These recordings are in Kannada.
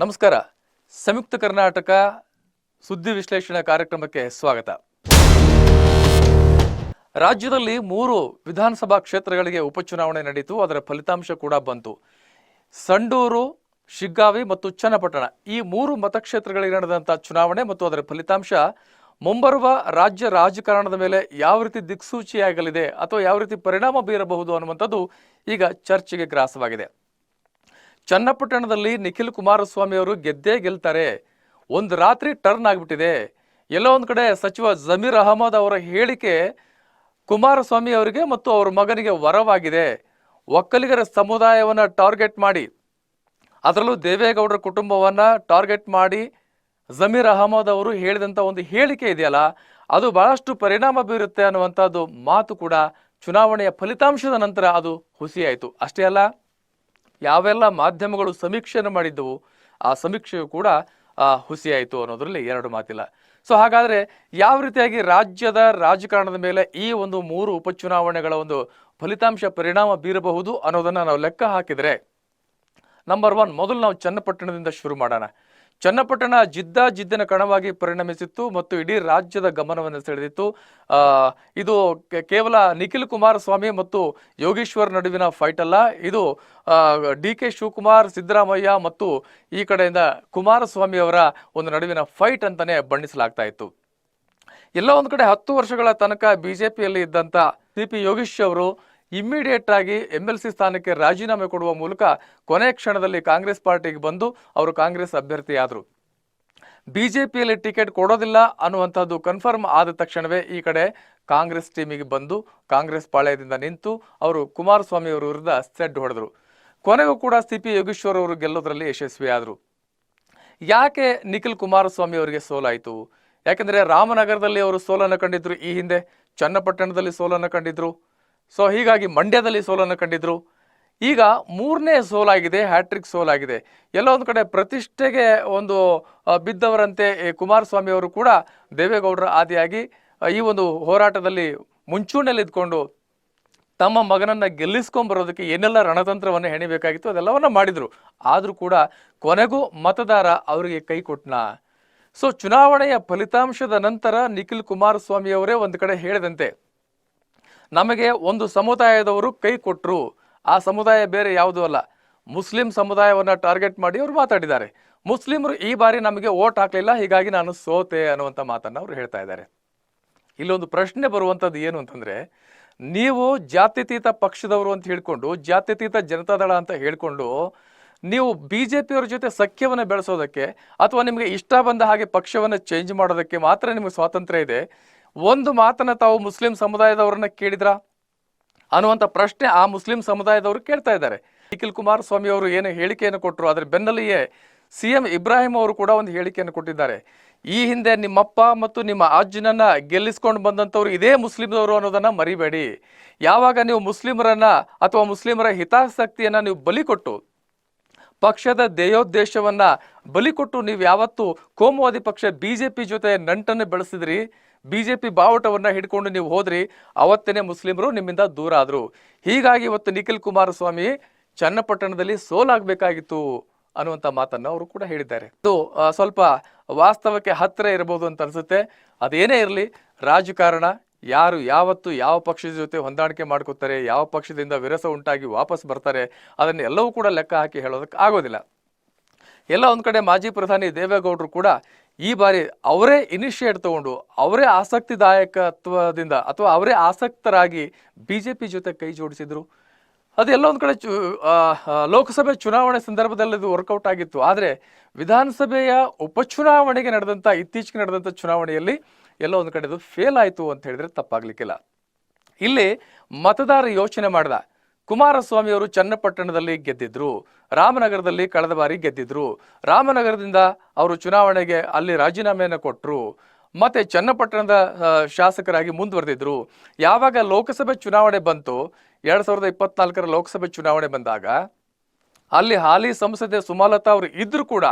ನಮಸ್ಕಾರ. ಸಂಯುಕ್ತ ಕರ್ನಾಟಕ ಸುದ್ದಿ ವಿಶ್ಲೇಷಣೆ ಕಾರ್ಯಕ್ರಮಕ್ಕೆ ಸ್ವಾಗತ. ರಾಜ್ಯದಲ್ಲಿ ಮೂರು ವಿಧಾನಸಭಾ ಕ್ಷೇತ್ರಗಳಿಗೆ ಉಪಚುನಾವಣೆ ನಡೆಯಿತು ಅದರ ಫಲಿತಾಂಶ ಕೂಡ ಬಂತು. ಸಂಡೂರು, ಶಿಗ್ಗಾವಿ ಮತ್ತು ಚನ್ನಪಟ್ಟಣ ಈ ಮೂರು ಮತಕ್ಷೇತ್ರಗಳಿಗೆ ನಡೆದಂಥ ಚುನಾವಣೆ ಮತ್ತು ಅದರ ಫಲಿತಾಂಶ ಮುಂಬರುವ ರಾಜ್ಯ ರಾಜಕಾರಣದ ಮೇಲೆ ಯಾವ ರೀತಿ ದಿಕ್ಸೂಚಿಯಾಗಲಿದೆ ಅಥವಾ ಯಾವ ರೀತಿ ಪರಿಣಾಮ ಬೀರಬಹುದು ಅನ್ನುವಂಥದ್ದು ಈಗ ಚರ್ಚೆಗೆ ಗ್ರಾಸವಾಗಿದೆ. ಚನ್ನಪಟ್ಟಣದಲ್ಲಿ ನಿಖಿಲ್ ಕುಮಾರಸ್ವಾಮಿ ಅವರು ಗೆದ್ದೇ ಗೆಲ್ತಾರೆ. ಒಂದು ರಾತ್ರಿ ಟರ್ನ್ ಆಗಿಬಿಟ್ಟಿದೆ. ಎಲ್ಲೋ ಒಂದು ಕಡೆ ಸಚಿವ ಜಮೀರ್ ಅಹಮದ್ ಅವರ ಹೇಳಿಕೆ ಕುಮಾರಸ್ವಾಮಿ ಅವರಿಗೆ ಮತ್ತು ಅವರ ಮಗನಿಗೆ ವರವಾಗಿದೆ. ಒಕ್ಕಲಿಗರ ಸಮುದಾಯವನ್ನು ಟಾರ್ಗೆಟ್ ಮಾಡಿ. ಅದರಲ್ಲೂ ದೇವೇಗೌಡರ ಕುಟುಂಬವನ್ನು ಟಾರ್ಗೆಟ್ ಮಾಡಿ ಜಮೀರ್ ಅಹಮದ್ ಅವರು ಹೇಳಿದಂಥ ಒಂದು ಹೇಳಿಕೆ ಇದೆಯಲ್ಲ, ಅದು ಬಹಳಷ್ಟು ಪರಿಣಾಮ ಬೀರುತ್ತೆ ಅನ್ನುವಂಥದ್ದು ಮಾತು ಕೂಡ ಚುನಾವಣೆಯ ಫಲಿತಾಂಶದ ನಂತರ ಅದು ಹುಸಿಯಾಯಿತು. ಅಷ್ಟೇ ಅಲ್ಲ ಯಾವೆಲ್ಲ ಮಾಧ್ಯಮಗಳು ಸಮೀಕ್ಷೆಯನ್ನು ಮಾಡಿದ್ದವು, ಆ ಸಮೀಕ್ಷೆಯು ಕೂಡ ಹುಸಿಯಾಯಿತು ಅನ್ನೋದರಲ್ಲಿ ಎರಡು ಮಾತಿಲ್ಲ. ಸೊ ಹಾಗಾದರೆ ಯಾವ ರೀತಿಯಾಗಿ ರಾಜ್ಯದ ರಾಜಕಾರಣದ ಮೇಲೆ ಈ ಒಂದು ಮೂರು ಉಪಚುನಾವಣೆಗಳ ಒಂದು ಫಲಿತಾಂಶ ಪರಿಣಾಮ ಬೀರಬಹುದು ಅನ್ನೋದನ್ನು ನಾವು ಲೆಕ್ಕ ಹಾಕಿದರೆ ನಂಬರ್ ಒನ್ ಮೊದಲು ನಾವು ಚನ್ನಪಟ್ಟಣದಿಂದ ಶುರು ಮಾಡೋಣ. ಚನ್ನಪಟ್ಟಣ ಜಿದ್ದ ಜಿದ್ದಿನ ಕಣವಾಗಿ ಪರಿಣಮಿಸಿತ್ತು ಮತ್ತು ಇಡೀ ರಾಜ್ಯದ ಗಮನವನ್ನು ಸೆಳೆದಿತ್ತು. ಇದು ಕೇವಲ ನಿಖಿಲ್ ಕುಮಾರಸ್ವಾಮಿ ಮತ್ತು ಯೋಗೇಶ್ವರ್ ನಡುವಿನ ಫೈಟ್ ಅಲ್ಲ ಇದು ಡಿ ಕೆ ಶಿವಕುಮಾರ್, ಸಿದ್ದರಾಮಯ್ಯ ಮತ್ತು ಈ ಕಡೆಯಿಂದ ಕುಮಾರಸ್ವಾಮಿ ಅವರ ಒಂದು ನಡುವಿನ ಫೈಟ್ ಅಂತಾನೆ ಬಣ್ಣಿಸಲಾಗ್ತಾ ಇತ್ತು. ಎಲ್ಲ ಒಂದು ಕಡೆ ಹತ್ತು ವರ್ಷಗಳ ತನಕ ಬಿಜೆಪಿಯಲ್ಲಿ ಇದ್ದಂತ ಸಿ ಪಿ ಯೋಗೀಶ್ ಅವರು ಇಮ್ಮಿಡಿಯೇಟ್ ಆಗಿ ಎಂ ಎಲ್ ಸಿ ಸ್ಥಾನಕ್ಕೆ ರಾಜೀನಾಮೆ ಕೊಡುವ ಮೂಲಕ ಕೊನೆ ಕ್ಷಣದಲ್ಲಿ ಕಾಂಗ್ರೆಸ್ ಪಾರ್ಟಿಗೆ ಬಂದು ಅವರು ಕಾಂಗ್ರೆಸ್ ಅಭ್ಯರ್ಥಿಯಾದರು. ಬಿಜೆಪಿಯಲ್ಲಿ ಟಿಕೆಟ್ ಕೊಡೋದಿಲ್ಲ ಅನ್ನುವಂಥದ್ದು ಕನ್ಫರ್ಮ್ ಆದ ತಕ್ಷಣವೇ ಈ ಕಡೆ ಕಾಂಗ್ರೆಸ್ ಟೀಮಿಗೆ ಬಂದು ಕಾಂಗ್ರೆಸ್ ಪಾಳ್ಯದಿಂದ ನಿಂತು ಅವರು ಕುಮಾರಸ್ವಾಮಿ ಅವರ ವಿರುದ್ಧ ಸೆಡ್ ಹೊಡೆದರು. ಕೊನೆಗೂ ಕೂಡ ಸಿ ಪಿ ಯೋಗೇಶ್ವರ್ ಅವರು ಗೆಲ್ಲೋದ್ರಲ್ಲಿ ಯಶಸ್ವಿಯಾದರು. ಯಾಕೆ ನಿಖಿಲ್ ಕುಮಾರಸ್ವಾಮಿ ಅವರಿಗೆ ಸೋಲಾಯಿತು? ಯಾಕೆಂದರೆ ರಾಮನಗರದಲ್ಲಿ ಅವರು ಸೋಲನ್ನು ಕಂಡಿದ್ರು ಈ ಹಿಂದೆ. ಚನ್ನಪಟ್ಟಣದಲ್ಲಿ ಸೋಲನ್ನು ಕಂಡಿದ್ರು. ಸೊ ಹೀಗಾಗಿ ಮಂಡ್ಯದಲ್ಲಿ ಸೋಲನ್ನು ಕಂಡಿದ್ರು. ಈಗ ಮೂರನೇ ಸೋಲಾಗಿದೆ, ಹ್ಯಾಟ್ರಿಕ್ ಸೋಲಾಗಿದೆ. ಎಲ್ಲ ಒಂದು ಕಡೆ ಪ್ರತಿಷ್ಠೆಗೆ ಒಂದು ಬಿದ್ದವರಂತೆ ಕುಮಾರಸ್ವಾಮಿ ಅವರು ಕೂಡ ದೇವೇಗೌಡರ ಆದಿಯಾಗಿ ಈ ಒಂದು ಹೋರಾಟದಲ್ಲಿ ಮುಂಚೂಣಿಯಲ್ಲಿ ಇದ್ಕೊಂಡು ತಮ್ಮ ಮಗನನ್ನು ಗೆಲ್ಲಿಸ್ಕೊಂಬರೋದಕ್ಕೆ ಏನೆಲ್ಲ ರಣತಂತ್ರವನ್ನು ಹೆಣಿಬೇಕಾಗಿತ್ತು ಅದೆಲ್ಲವನ್ನ ಮಾಡಿದರು. ಆದರೂ ಕೂಡ ಕೊನೆಗೂ ಮತದಾರ ಅವರಿಗೆ ಕೈ ಕೊಟ್ಟನ ಸೊ ಚುನಾವಣೆಯ ಫಲಿತಾಂಶದ ನಂತರ ನಿಖಿಲ್ ಕುಮಾರಸ್ವಾಮಿ ಅವರೇ ಒಂದು ಕಡೆ ಹೇಳಿದಂತೆ ನಮಗೆ ಒಂದು ಸಮುದಾಯದವರು ಕೈ ಕೊಟ್ಟರು ಆ ಸಮುದಾಯ ಬೇರೆ ಯಾವುದೂ ಅಲ್ಲ. ಮುಸ್ಲಿಂ ಸಮುದಾಯವನ್ನು ಟಾರ್ಗೆಟ್ ಮಾಡಿ ಅವರು ಮಾತಾಡಿದ್ದಾರೆ. ಮುಸ್ಲಿಮರು ಈ ಬಾರಿ ನಮಗೆ ಓಟ್ ಹಾಕಲಿಲ್ಲ, ಹೀಗಾಗಿ ನಾನು ಸೋತೆ ಅನ್ನುವಂಥ ಮಾತನ್ನು ಅವರು ಹೇಳ್ತಾ ಇದ್ದಾರೆ. ಇಲ್ಲೊಂದು ಪ್ರಶ್ನೆ ಬರುವಂಥದ್ದು ಏನು ಅಂತಂದರೆ, ನೀವು ಜಾತ್ಯತೀತ ಪಕ್ಷದವರು ಅಂತ ಹೇಳ್ಕೊಂಡು, ಜಾತ್ಯತೀತ ಜನತಾದಳ ಅಂತ ಹೇಳ್ಕೊಂಡು, ನೀವು ಬಿ ಜೆ ಪಿಯವ್ರ ಜೊತೆ ಸಖ್ಯವನ್ನು ಬೆಳೆಸೋದಕ್ಕೆ ಅಥವಾ ನಿಮಗೆ ಇಷ್ಟ ಬಂದ ಹಾಗೆ ಪಕ್ಷವನ್ನು ಚೇಂಜ್ ಮಾಡೋದಕ್ಕೆ ಮಾತ್ರ ನಿಮಗೆ ಸ್ವಾತಂತ್ರ್ಯ ಇದೆ. ಒಂದು ಮಾತನ್ನ ತಾವು ಮುಸ್ಲಿಂ ಸಮುದಾಯದವರನ್ನ ಕೇಳಿದ್ರಾ? ಅನ್ನುವಂಥ ಪ್ರಶ್ನೆ ಆ ಮುಸ್ಲಿಂ ಸಮುದಾಯದವರು ಕೇಳ್ತಾ ಇದ್ದಾರೆ. ನಿಖಿಲ್ ಕುಮಾರಸ್ವಾಮಿ ಅವರು ಏನು ಹೇಳಿಕೆಯನ್ನು ಕೊಟ್ಟರು ಅದರ ಬೆನ್ನಲ್ಲಿಯೇ ಸಿ ಎಂ ಇಬ್ರಾಹಿಂ ಅವರು ಕೂಡ ಒಂದು ಹೇಳಿಕೆಯನ್ನು ಕೊಟ್ಟಿದ್ದಾರೆ. ಈ ಹಿಂದೆ ನಿಮ್ಮಪ್ಪ ಮತ್ತು ನಿಮ್ಮ ಅಜ್ಜನನ್ನ ಗೆಲ್ಲಿಸ್ಕೊಂಡು ಬಂದಂಥವ್ರು ಇದೇ ಮುಸ್ಲಿಮ್ದವರು ಅನ್ನೋದನ್ನ ಮರಿಬೇಡಿ. ಯಾವಾಗ ನೀವು ಮುಸ್ಲಿಮರನ್ನ ಅಥವಾ ಮುಸ್ಲಿಮರ ಹಿತಾಸಕ್ತಿಯನ್ನ ನೀವು ಬಲಿ ಕೊಟ್ಟು, ಪಕ್ಷದ ಧ್ಯೇಯೋದ್ದೇಶವನ್ನ ಬಲಿ ಕೊಟ್ಟು ನೀವು ಯಾವತ್ತು ಕೋಮುವಾದಿ ಪಕ್ಷ, ಬಿಜೆಪಿ ಜೊತೆ ನಂಟನ್ನು ಬೆಳೆಸಿದ್ರಿ ಬಿಜೆಪಿ ಬಾವುಟವನ್ನ ಹಿಡ್ಕೊಂಡು ನೀವು ಹೋದ್ರಿ, ಅವತ್ತೇನೆ ಮುಸ್ಲಿಮರು ನಿಮ್ಮಿಂದ ದೂರ ಆದ್ರು. ಹೀಗಾಗಿ ಇವತ್ತು ನಿಖಿಲ್ ಕುಮಾರಸ್ವಾಮಿ ಚನ್ನಪಟ್ಟಣದಲ್ಲಿ ಸೋಲಾಗಬೇಕಾಗಿತ್ತು ಅನ್ನುವಂಥ ಮಾತನ್ನ ಅವರು ಕೂಡ ಹೇಳಿದ್ದಾರೆ. ಇದು ಸ್ವಲ್ಪ ವಾಸ್ತವಕ್ಕೆ ಹತ್ತಿರ ಇರಬಹುದು ಅಂತ ಅನ್ಸುತ್ತೆ. ಅದೇನೇ ಇರಲಿ, ರಾಜಕಾರಣ, ಯಾರು ಯಾವತ್ತು ಯಾವ ಪಕ್ಷದ ಜೊತೆ ಹೊಂದಾಣಿಕೆ ಮಾಡ್ಕೋತಾರೆ, ಯಾವ ಪಕ್ಷದಿಂದ ವಿರಸ ಉಂಟಾಗಿ ವಾಪಸ್ ಬರ್ತಾರೆ, ಅದನ್ನ ಎಲ್ಲವೂ ಕೂಡ ಲೆಕ್ಕ ಹಾಕಿ ಹೇಳೋದಕ್ಕೆ ಆಗೋದಿಲ್ಲ. ಎಲ್ಲ ಒಂದು ಕಡೆ ಮಾಜಿ ಪ್ರಧಾನಿ ದೇವೇಗೌಡರು ಕೂಡ ಈ ಬಾರಿ ಅವರೇ ಇನಿಷಿಯೇಟ್ ತಗೊಂಡು ಅವರೇ ಆಸಕ್ತಿದಾಯಕತ್ವದಿಂದ ಅಥವಾ ಅವರೇ ಆಸಕ್ತರಾಗಿ ಬಿ ಜೆ ಪಿ ಜೊತೆ ಕೈ ಜೋಡಿಸಿದ್ರು. ಅದೆಲ್ಲ ಒಂದು ಕಡೆ ಚು ಲೋಕಸಭೆ ಚುನಾವಣೆ ಸಂದರ್ಭದಲ್ಲಿ ಇದು ವರ್ಕೌಟ್ ಆಗಿತ್ತು. ಆದರೆ ವಿಧಾನಸಭೆಯ ಉಪಚುನಾವಣೆಗೆ ನಡೆದಂಥ ಇತ್ತೀಚೆಗೆ ನಡೆದಂಥ ಚುನಾವಣೆಯಲ್ಲಿ ಎಲ್ಲ ಒಂದು ಕಡೆ ಇದು ಫೇಲ್ ಆಯಿತು ಅಂತ ಹೇಳಿದ್ರೆ ತಪ್ಪಾಗಲಿಕ್ಕಿಲ್ಲ. ಇಲ್ಲಿ ಮತದಾರ ಯೋಚನೆ ಮಾಡ್ದ ಕುಮಾರಸ್ವಾಮಿ ಅವರು ಚನ್ನಪಟ್ಟಣದಲ್ಲಿ ಗೆದ್ದಿದ್ರು, ರಾಮನಗರದಲ್ಲಿ ಕಳೆದ ಬಾರಿ ಗೆದ್ದಿದ್ರು, ರಾಮನಗರದಿಂದ ಅವರು ಚುನಾವಣೆಗೆ ಅಲ್ಲಿ ರಾಜೀನಾಮೆಯನ್ನು ಕೊಟ್ಟರು ಮತ್ತೆ ಚನ್ನಪಟ್ಟಣದ ಶಾಸಕರಾಗಿ ಮುಂದುವರೆದಿದ್ರು. ಯಾವಾಗ ಲೋಕಸಭೆ ಚುನಾವಣೆ ಬಂತು, ಎರಡ್ ಸಾವಿರದ ಇಪ್ಪತ್ನಾಲ್ಕರ ಲೋಕಸಭೆ ಚುನಾವಣೆ ಬಂದಾಗ, ಅಲ್ಲಿ ಹಾಲಿ ಸಂಸದೆ ಸುಮಲತಾ ಅವರು ಇದ್ರು ಕೂಡ,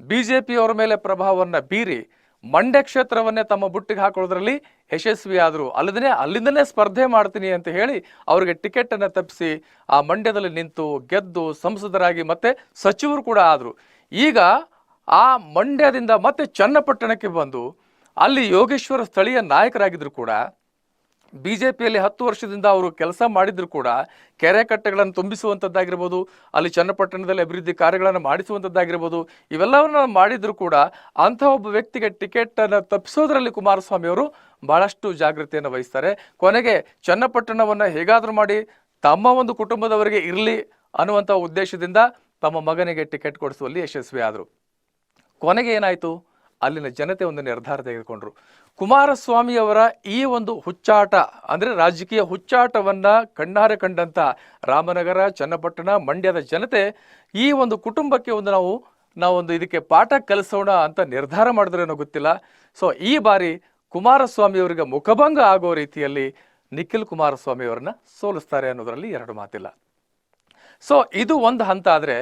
ಬಿಜೆಪಿಯವರ ಮೇಲೆ ಪ್ರಭಾವವನ್ನು ಬೀರಿ ಮಂಡ್ಯ ಕ್ಷೇತ್ರವನ್ನೇ ತಮ್ಮ ಬುಟ್ಟಿಗೆ ಹಾಕೊಳ್ಳೋದ್ರಲ್ಲಿ ಯಶಸ್ವಿ ಆದರು ಅಲ್ಲದೇ ಅಲ್ಲಿಂದಲೇ ಸ್ಪರ್ಧೆ ಮಾಡ್ತೀನಿ ಅಂತ ಹೇಳಿ ಅವರಿಗೆ ಟಿಕೆಟ್ ಅನ್ನ ತಪ್ಪಿಸಿ ಆ ಮಂಡ್ಯದಲ್ಲಿ ನಿಂತು ಗೆದ್ದು ಸಂಸದರಾಗಿ ಮತ್ತೆ ಸಚಿವರು ಕೂಡ ಆದರು. ಈಗ ಆ ಮಂಡ್ಯದಿಂದ ಮತ್ತೆ ಚನ್ನಪಟ್ಟಣಕ್ಕೆ ಬಂದು ಅಲ್ಲಿ ಯೋಗೇಶ್ವರ ಸ್ಥಳೀಯ ನಾಯಕರಾಗಿದ್ರು ಕೂಡ ಬಿಜೆಪಿಯಲ್ಲಿ ಹತ್ತು ವರ್ಷದಿಂದ ಅವರು ಕೆಲಸ ಮಾಡಿದ್ರು ಕೂಡ ಕೆರೆ ಕಟ್ಟೆಗಳನ್ನು ತುಂಬಿಸುವಂಥದ್ದಾಗಿರ್ಬೋದು, ಅಲ್ಲಿ ಚನ್ನಪಟ್ಟಣದಲ್ಲಿ ಅಭಿವೃದ್ಧಿ ಕಾರ್ಯಗಳನ್ನು ಮಾಡಿಸುವಂಥದ್ದಾಗಿರ್ಬೋದು, ಇವೆಲ್ಲವನ್ನ ಮಾಡಿದ್ರು ಕೂಡ ಅಂಥ ಒಬ್ಬ ವ್ಯಕ್ತಿಗೆ ಟಿಕೆಟ್ ಅನ್ನು ತಪ್ಪಿಸೋದ್ರಲ್ಲಿ ಕುಮಾರಸ್ವಾಮಿ ಅವರು ಬಹಳಷ್ಟು ಜಾಗೃತಿಯನ್ನು ವಹಿಸ್ತಾರೆ. ಕೊನೆಗೆ ಚನ್ನಪಟ್ಟಣವನ್ನ ಹೇಗಾದರೂ ಮಾಡಿ ತಮ್ಮ ಒಂದು ಕುಟುಂಬದವರಿಗೆ ಇರಲಿ ಅನ್ನುವಂಥ ಉದ್ದೇಶದಿಂದ ತಮ್ಮ ಮಗನಿಗೆ ಟಿಕೆಟ್ ಕೊಡಿಸುವಲ್ಲಿ ಯಶಸ್ವಿಯಾದರು. ಕೊನೆಗೆ ಏನಾಯಿತು? ಅಲ್ಲಿನ ಜನತೆ ಒಂದು ನಿರ್ಧಾರ ತೆಗೆದುಕೊಂಡ್ರು. ಕುಮಾರಸ್ವಾಮಿ ಅವರ ಈ ಒಂದು ಹುಚ್ಚಾಟ, ಅಂದರೆ ರಾಜಕೀಯ ಹುಚ್ಚಾಟವನ್ನು ಕಣ್ಣಾರೆ ಕಂಡಂಥ ರಾಮನಗರ, ಚನ್ನಪಟ್ಟಣ ಮಂಡ್ಯದ ಜನತೆ ಈ ಒಂದು ಕುಟುಂಬಕ್ಕೆ ಒಂದು ನಾವು ನಾವೊಂದು ಇದಕ್ಕೆ ಪಾಠ ಕಲಿಸೋಣ ಅಂತ ನಿರ್ಧಾರ ಮಾಡಿದ್ರೇನೋ ಗೊತ್ತಿಲ್ಲ. ಸೊ ಈ ಬಾರಿ ಕುಮಾರಸ್ವಾಮಿ ಅವರಿಗೆ ಮುಖಭಂಗ ಆಗೋ ರೀತಿಯಲ್ಲಿ ನಿಖಿಲ್ ಕುಮಾರಸ್ವಾಮಿ ಅವರನ್ನ ಸೋಲಿಸ್ತಾರೆ ಅನ್ನೋದರಲ್ಲಿ ಎರಡು ಮಾತಿಲ್ಲ. ಸೊ ಇದು ಒಂದು ಹಂತ ಆದ್ರೆ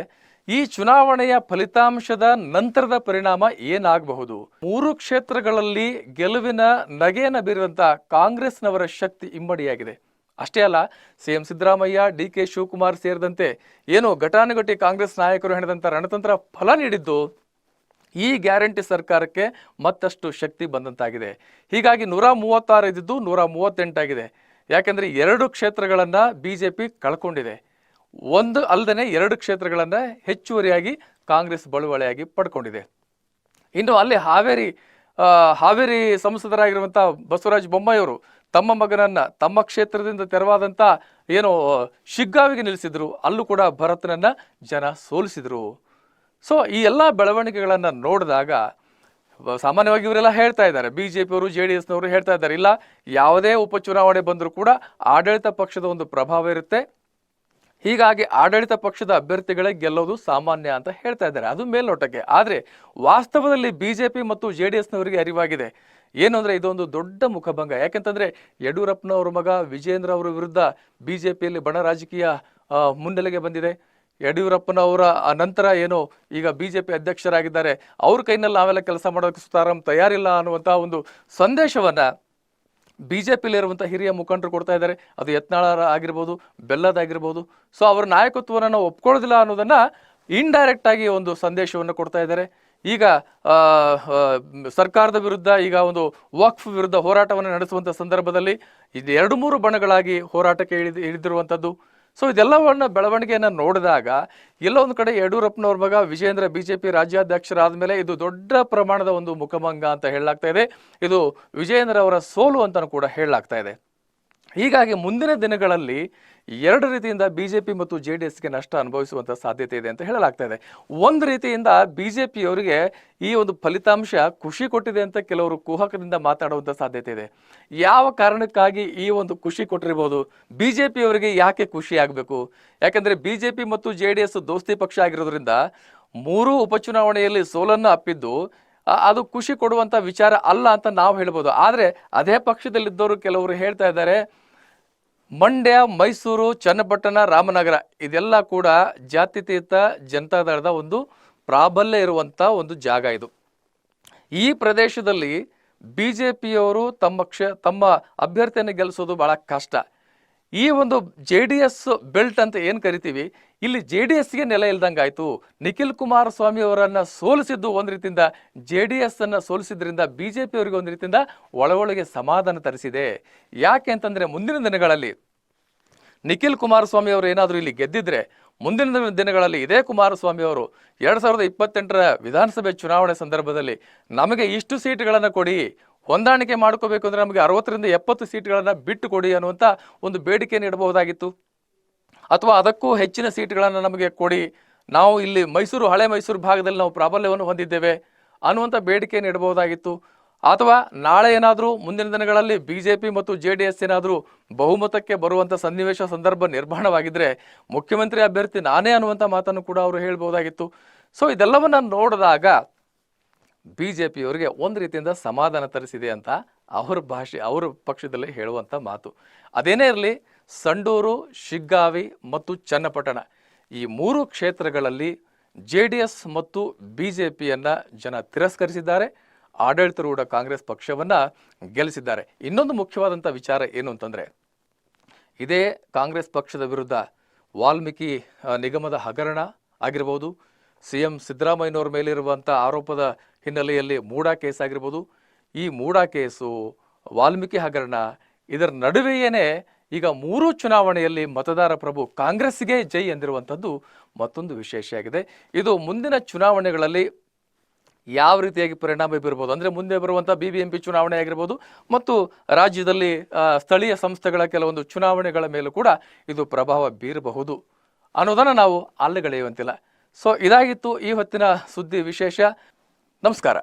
ಈ ಚುನಾವಣೆಯ ಫಲಿತಾಂಶದ ನಂತರದ ಪರಿಣಾಮ ಏನಾಗಬಹುದು? ಮೂರು ಕ್ಷೇತ್ರಗಳಲ್ಲಿ ಗೆಲುವಿನ ನಗೆಯನ್ನು ಬೀರುವಂತ ಕಾಂಗ್ರೆಸ್ನವರ ಶಕ್ತಿ ಇಮ್ಮಡಿಯಾಗಿದೆ. ಅಷ್ಟೇ ಅಲ್ಲ CM Siddaramaiah, D K Shivakumar ಸೇರಿದಂತೆ ಏನು ಘಟಾನುಘಟಿ ಕಾಂಗ್ರೆಸ್ ನಾಯಕರು ಹೆಣದಂತ ರಣತಂತ್ರ ಫಲ ನೀಡಿದ್ದು ಈ ಗ್ಯಾರಂಟಿ ಸರ್ಕಾರಕ್ಕೆ ಮತ್ತಷ್ಟು ಶಕ್ತಿ ಬಂದಂತಾಗಿದೆ. ಹೀಗಾಗಿ ನೂರ ಮೂವತ್ತಾರು ಇದ್ದಿದ್ದು ನೂರ ಮೂವತ್ತೆಂಟಾಗಿದೆ. ಯಾಕೆಂದ್ರೆ ಎರಡು ಕ್ಷೇತ್ರಗಳನ್ನ ಬಿಜೆಪಿ ಕಳ್ಕೊಂಡಿದೆ. ಒಂದು ಅಲ್ಲದೆ ಎರಡು ಕ್ಷೇತ್ರಗಳನ್ನ ಹೆಚ್ಚುವರಿಯಾಗಿ ಕಾಂಗ್ರೆಸ್ ಬಳುವಳಿಯಾಗಿ ಪಡ್ಕೊಂಡಿದೆ. ಇನ್ನು ಅಲ್ಲಿ ಹಾವೇರಿ ಹಾವೇರಿ ಸಂಸದರಾಗಿರುವಂಥ ಬಸವರಾಜ ಬೊಮ್ಮಾಯಿಯವರು ತಮ್ಮ ಮಗನನ್ನ ತಮ್ಮ ಕ್ಷೇತ್ರದಿಂದ ತೆರವಾದಂಥ ಏನು ಶಿಗ್ಗಾವಿಗೆ ನಿಲ್ಲಿಸಿದ್ರು. ಅಲ್ಲೂ ಕೂಡ ಭರತನನ್ನ ಜನ ಸೋಲಿಸಿದ್ರು. ಸೊ, ಈ ಎಲ್ಲ ಬೆಳವಣಿಗೆಗಳನ್ನು ನೋಡಿದಾಗ ಸಾಮಾನ್ಯವಾಗಿ ಇವರೆಲ್ಲ ಹೇಳ್ತಾ ಇದ್ದಾರೆ. ಬಿಜೆಪಿಯವರು, ಜೆ ಡಿ ಎಸ್ನವರು ಹೇಳ್ತಾ ಇದ್ದಾರೆ. ಇಲ್ಲ, ಯಾವುದೇ ಉಪಚುನಾವಣೆ ಬಂದರೂ ಕೂಡ ಆಡಳಿತ ಪಕ್ಷದ ಒಂದು ಪ್ರಭಾವ ಇರುತ್ತೆ. ಹೀಗಾಗಿ ಆಡಳಿತ ಪಕ್ಷದ ಅಭ್ಯರ್ಥಿಗಳೇ ಗೆಲ್ಲೋದು ಸಾಮಾನ್ಯ ಅಂತ ಹೇಳ್ತಾ ಇದ್ದಾರೆ. ಅದು ಮೇಲ್ನೋಟಕ್ಕೆ. ಆದರೆ ವಾಸ್ತವದಲ್ಲಿ ಬಿಜೆಪಿ ಮತ್ತು ಜೆ ಡಿ ಎಸ್ನವರಿಗೆ ಅರಿವಾಗಿದೆ. ಏನು ಅಂದರೆ ಇದೊಂದು ದೊಡ್ಡ ಮುಖಭಂಗ. ಯಾಕೆಂತಂದರೆ ಯಡಿಯೂರಪ್ಪನವರ ಮಗ ವಿಜೇಂದ್ರ ಅವರ ವಿರುದ್ಧ ಬಿಜೆಪಿಯಲ್ಲಿ ಬಣ ರಾಜಕೀಯ ಮುನ್ನೆಲೆಗೆ ಬಂದಿದೆ. ಯಡಿಯೂರಪ್ಪನವರ ನಂತರ ಏನು ಈಗ ಬಿಜೆಪಿ ಅಧ್ಯಕ್ಷರಾಗಿದ್ದಾರೆ. ಅವ್ರ ಕೈನಲ್ಲಿ ನಾವೆಲ್ಲ ಕೆಲಸ ಮಾಡೋಕ್ಕೆ ಸುತಾರಾಮ್ ತಯಾರಿಲ್ಲ ಅನ್ನುವಂಥ ಒಂದು ಸಂದೇಶವನ್ನ ಬಿಜೆಪಿಲಿರುವಂಥ ಹಿರಿಯ ಮುಖಂಡರು ಕೊಡ್ತಾ ಇದ್ದಾರೆ. ಅದು ಯತ್ನಾಳರ ಆಗಿರ್ಬೋದು ಬೆಲ್ಲದಾಗಿರ್ಬೋದು ಸೊ ಅವರ ನಾಯಕತ್ವವನ್ನು ನಾವು ಒಪ್ಕೊಳ್ಳೋದಿಲ್ಲ ಅನ್ನೋದನ್ನ ಇಂಡೈರೆಕ್ಟ್ ಆಗಿ ಒಂದು ಸಂದೇಶವನ್ನು ಕೊಡ್ತಾ ಇದ್ದಾರೆ. ಈಗ ಸರ್ಕಾರದ ವಿರುದ್ಧ ಈಗ ಒಂದು ವಕ್ಫ್ ವಿರುದ್ಧ ಹೋರಾಟವನ್ನು ನಡೆಸುವಂಥ ಸಂದರ್ಭದಲ್ಲಿ ಇದು ಎರಡು ಮೂರು ಬಣಗಳಾಗಿ ಹೋರಾಟಕ್ಕೆ ಇಳಿದು ಇಳಿದಿರುವಂಥದ್ದು ಸೊ ಇದೆಲ್ಲವನ್ನ ಬೆಳವಣಿಗೆಯನ್ನು ನೋಡಿದಾಗ, ಎಲ್ಲೋ ಒಂದು ಕಡೆ ಯಡಿಯೂರಪ್ಪನವ್ರ ಮಗ ವಿಜೇಂದ್ರ ಬಿಜೆಪಿ ರಾಜ್ಯಾಧ್ಯಕ್ಷರಾದ ಮೇಲೆ ಇದು ದೊಡ್ಡ ಪ್ರಮಾಣದ ಒಂದು ಮುಖಭಂಗ ಅಂತ ಹೇಳಲಾಗ್ತಾ ಇದೆ. ಇದು ವಿಜೇಂದ್ರ ಅವರ ಸೋಲು ಅಂತ ಕೂಡ ಹೇಳಲಾಗ್ತಾ ಇದೆ. ಹೀಗಾಗಿ ಮುಂದಿನ ದಿನಗಳಲ್ಲಿ ಎರಡು ರೀತಿಯಿಂದ ಬಿಜೆಪಿ ಮತ್ತು ಜೆ ಡಿ ಎಸ್ಗೆ ನಷ್ಟ ಅನುಭವಿಸುವಂಥ ಸಾಧ್ಯತೆ ಇದೆ ಅಂತ ಹೇಳಲಾಗ್ತಾ ಇದೆ. ಒಂದು ರೀತಿಯಿಂದ ಬಿಜೆಪಿಯವರಿಗೆ ಈ ಒಂದು ಫಲಿತಾಂಶ ಖುಷಿ ಕೊಟ್ಟಿದೆ ಅಂತ ಕೆಲವರು ಕುಹಕದಿಂದ ಮಾತಾಡುವಂತ ಸಾಧ್ಯತೆ ಇದೆ. ಯಾವ ಕಾರಣಕ್ಕಾಗಿ ಈ ಒಂದು ಖುಷಿ ಕೊಟ್ಟಿರ್ಬೋದು ಬಿಜೆಪಿಯವರಿಗೆ ಯಾಕೆ ಖುಷಿ ಆಗಬೇಕು? ಯಾಕಂದ್ರೆ ಬಿಜೆಪಿ ಮತ್ತು ಜೆ ಡಿ ಎಸ್ ದೋಸ್ತಿ ಪಕ್ಷ ಆಗಿರೋದ್ರಿಂದ ಮೂರು ಉಪಚುನಾವಣೆಯಲ್ಲಿ ಸೋಲನ್ನು ಅಪ್ಪಿದ್ದು ಅದು ಖುಷಿ ಕೊಡುವಂತ ವಿಚಾರ ಅಲ್ಲ ಅಂತ ನಾವು ಹೇಳ್ಬೋದು. ಆದರೆ ಅದೇ ಪಕ್ಷದಲ್ಲಿದ್ದವರು ಕೆಲವರು ಹೇಳ್ತಾ ಇದ್ದಾರೆ ಮಂಡ್ಯ, ಮೈಸೂರು, ಚನ್ನಪಟ್ಟಣ, ರಾಮನಗರ ಇದೆಲ್ಲ ಕೂಡ ಜಾತ್ಯತೀತ ಜನತಾದಳದ ಒಂದು ಪ್ರಾಬಲ್ಯ ಇರುವಂತ ಒಂದು ಜಾಗ ಇದು. ಈ ಪ್ರದೇಶದಲ್ಲಿ ಬಿಜೆಪಿಯವರು ತಮ್ಮ ಕ್ಷ, ತಮ್ಮ ಅಭ್ಯರ್ಥಿಯನ್ನು ಗೆಲ್ಲಿಸೋದು ಬಹಳ ಕಷ್ಟ. ಈ ಒಂದು ಜೆ ಡಿ ಎಸ್ ಬೆಲ್ಟ್ ಅಂತ ಏನು ಕರಿತೀವಿ? ಇಲ್ಲಿ ಜೆ ಡಿ ಎಸ್ಗೆ ನೆಲೆ ಇಲ್ದಂಗಾಯಿತು. ನಿಖಿಲ್ ಕುಮಾರಸ್ವಾಮಿ ಅವರನ್ನು ಸೋಲಿಸಿದ್ದು ಒಂದು ರೀತಿಯಿಂದ, ಜೆ ಡಿ ಎಸ್ ಅನ್ನು ಸೋಲಿಸಿದ್ರಿಂದ ಬಿಜೆಪಿ ಅವರಿಗೆ ಒಂದು ರೀತಿಯಿಂದ ಒಳಗೊಳಗೆ ಒಳಗೆ ಸಮಾಧಾನ ತರಿಸಿದೆ. ಯಾಕೆ ಅಂತಂದ್ರೆ ಮುಂದಿನ ದಿನಗಳಲ್ಲಿ ನಿಖಿಲ್ ಕುಮಾರಸ್ವಾಮಿ ಅವರು ಏನಾದರೂ ಇಲ್ಲಿ ಗೆದ್ದಿದ್ರೆ, ಮುಂದಿನ ದಿನ- ದಿನಗಳಲ್ಲಿ ಇದೇ ಕುಮಾರಸ್ವಾಮಿ ಅವರು ಎರಡು ಸಾವಿರದ ಇಪ್ಪತ್ತೆಂಟರ ವಿಧಾನಸಭೆ ಚುನಾವಣೆ ಸಂದರ್ಭದಲ್ಲಿ ನಮಗೆ ಇಷ್ಟು ಸೀಟ್ಗಳನ್ನು ಕೊಡಿ ಹೊಂದಾಣಿಕೆ ಮಾಡ್ಕೋಬೇಕು ಅಂದ್ರೆ ನಮಗೆ ಅರವತ್ತರಿಂದ ಎಪ್ಪತ್ತು ಸೀಟ್ಗಳನ್ನು ಬಿಟ್ಟು ಕೊಡಿ ಅನ್ನುವಂಥ ಒಂದು ಬೇಡಿಕೆ ನೀಡಬಹುದಾಗಿತ್ತು. ಅಥವಾ ಅದಕ್ಕೂ ಹೆಚ್ಚಿನ ಸೀಟ್ಗಳನ್ನು ನಮಗೆ ಕೊಡಿ. ನಾವು ಇಲ್ಲಿ ಮೈಸೂರು, ಹಳೆ ಮೈಸೂರು ಭಾಗದಲ್ಲಿ ನಾವು ಪ್ರಾಬಲ್ಯವನ್ನು ಹೊಂದಿದ್ದೇವೆ ಅನ್ನುವಂಥ ಬೇಡಿಕೆ ನೀಡಬಹುದಾಗಿತ್ತು. ಅಥವಾ ನಾಳೆ ಏನಾದರೂ ಮುಂದಿನ ದಿನಗಳಲ್ಲಿ ಬಿ ಜೆ ಪಿ ಮತ್ತು ಜೆ ಡಿ ಎಸ್ ಏನಾದರೂ ಬಹುಮತಕ್ಕೆ ಬರುವಂಥ ಸನ್ನಿವೇಶ, ಸಂದರ್ಭ ನಿರ್ಮಾಣವಾಗಿದ್ದರೆ ಮುಖ್ಯಮಂತ್ರಿ ಅಭ್ಯರ್ಥಿ ನಾನೇ ಅನ್ನುವಂಥ ಮಾತನ್ನು ಕೂಡ ಅವರು ಹೇಳ್ಬೋದಾಗಿತ್ತು ಸೊ ಇದೆಲ್ಲವನ್ನು ನೋಡಿದಾಗ ಬಿಜೆಪಿಯವರಿಗೆ ಒಂದು ರೀತಿಯಿಂದ ಸಮಾಧಾನ ತರಿಸಿದೆ ಅಂತ ಅವರ ಭಾಷೆ, ಅವರ ಪಕ್ಷದಲ್ಲಿ ಹೇಳುವಂಥ ಮಾತು. ಅದೇನೇ ಇರಲಿ, ಸಂಡೂರು, ಶಿಗ್ಗಾವಿ ಮತ್ತು ಚನ್ನಪಟ್ಟಣ ಈ ಮೂರು ಕ್ಷೇತ್ರಗಳಲ್ಲಿ ಜೆ ಡಿ ಎಸ್ ಮತ್ತು ಬಿ ಜೆ ಪಿಯನ್ನು ಜನ ತಿರಸ್ಕರಿಸಿದ್ದಾರೆ. ಆಡಳಿತಾರೂಢ ಕಾಂಗ್ರೆಸ್ ಪಕ್ಷವನ್ನ ಗೆಲ್ಲಿಸಿದ್ದಾರೆ. ಇನ್ನೊಂದು ಮುಖ್ಯವಾದಂಥ ವಿಚಾರ ಏನು ಅಂತಂದರೆ, ಇದೇ ಕಾಂಗ್ರೆಸ್ ಪಕ್ಷದ ವಿರುದ್ಧ ವಾಲ್ಮೀಕಿ ನಿಗಮದ ಹಗರಣ ಆಗಿರ್ಬೋದು ಸಿ ಎಂ ಸಿದ್ದರಾಮಯ್ಯನವ್ರ ಮೇಲಿರುವಂಥ ಆರೋಪದ ಹಿನ್ನೆಲೆಯಲ್ಲಿ ಮೂಡಾ ಕೇಸ್ ಆಗಿರ್ಬೋದು, ಈ ಮೂಡಾ ಕೇಸು ವಾಲ್ಮೀಕಿ ಹಗರಣ, ಇದರ ನಡುವೆಯೇನೆ ಈಗ ಮೂರು ಚುನಾವಣೆಯಲ್ಲಿ ಮತದಾರ ಪ್ರಭು ಕಾಂಗ್ರೆಸ್ಗೆ ಜೈ ಎಂದಿರುವಂಥದ್ದು ಮತ್ತೊಂದು ವಿಶೇಷ ಆಗಿದೆ. ಇದು ಮುಂದಿನ ಚುನಾವಣೆಗಳಲ್ಲಿ ಯಾವ ರೀತಿಯಾಗಿ ಪರಿಣಾಮ ಬೀರ್ಬೋದು? ಅಂದರೆ ಮುಂದೆ ಬರುವಂಥ ಬಿ ಬಿ ಎಂ ಪಿ ಚುನಾವಣೆ ಆಗಿರ್ಬೋದು, ಮತ್ತು ರಾಜ್ಯದಲ್ಲಿ ಸ್ಥಳೀಯ ಸಂಸ್ಥೆಗಳ ಕೆಲವೊಂದು ಚುನಾವಣೆಗಳ ಮೇಲೂ ಕೂಡ ಇದು ಪ್ರಭಾವ ಬೀರಬಹುದು ಅನ್ನೋದನ್ನು ನಾವು ಅಲ್ಲಗಳೆಯುವಂತಿಲ್ಲ ಸೊ ಇದಾಗಿತ್ತು ಈ ಹೊತ್ತಿನ ಸುದ್ದಿ ವಿಶೇಷ. ನಮಸ್ಕಾರ.